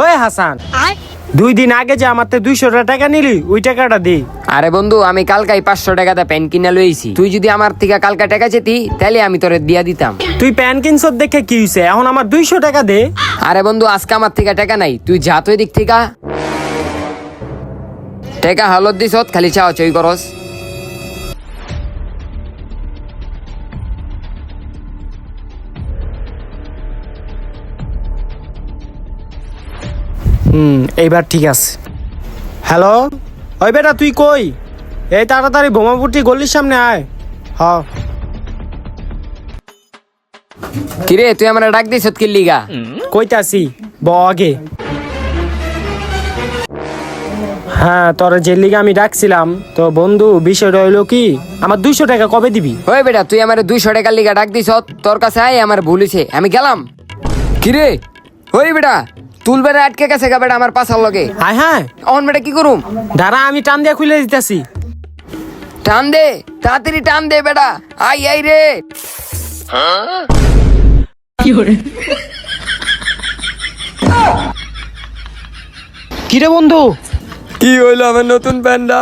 ওই হাসান দুই দিন আগে যে আমার দুইশো টাকা নিলি ওই টাকাটা দে। আরে বন্ধু আমি কালকাই পাঁচশো টাকাতে প্যান কিনা লইছি। তুই যদি আমার থেকে কালকা টাকা চেতি তাহলে আমি তোরে দিয়া দিতাম। তুই প্যান কিনছ দেখে কি হইছে? এখন আমার দুইশো টাকা দে। আরে বন্ধু আজকে আমার থেকে টাকা নাই। তুই যা তুই দিক থেকে। টাকা হালত দিস খালি চাও চই করস। হুম এইবার ঠিক আছে। হ্যালো? ওই বেটা তুই কই? এই তাড়াতাড়ি বোমাপুটি গলির সামনে আয়। হ। কিরে তুই আমার ডাক দিস কি লিগা? কইতাছি ব আগে। হ্যাঁ তোর যে লিগে আমি ডাকছিলাম তো বন্ধু বিষয়টা হইল কি আমার দুইশো টাকা কবে দিবি? ওই বেটা তুই আমার দুইশো টাকার লিগা ডাক দিস তোর কাছে আয় আমার ভুলিছে আমি গেলাম। কিরে ওই বেটা তুল বেটা আটকে গেছে গা বেটা আমার পাশার লগে। আয় হ্যাঁ অন বেটা কি করুম? দাঁড়া আমি টান দিয়ে খুলে দিতেছি। টান দে তাড়াতাড়ি টান দে বেটা। আই আই রে। কিরে বন্ধু? কি হইল আমার নতুন প্যান্ডা?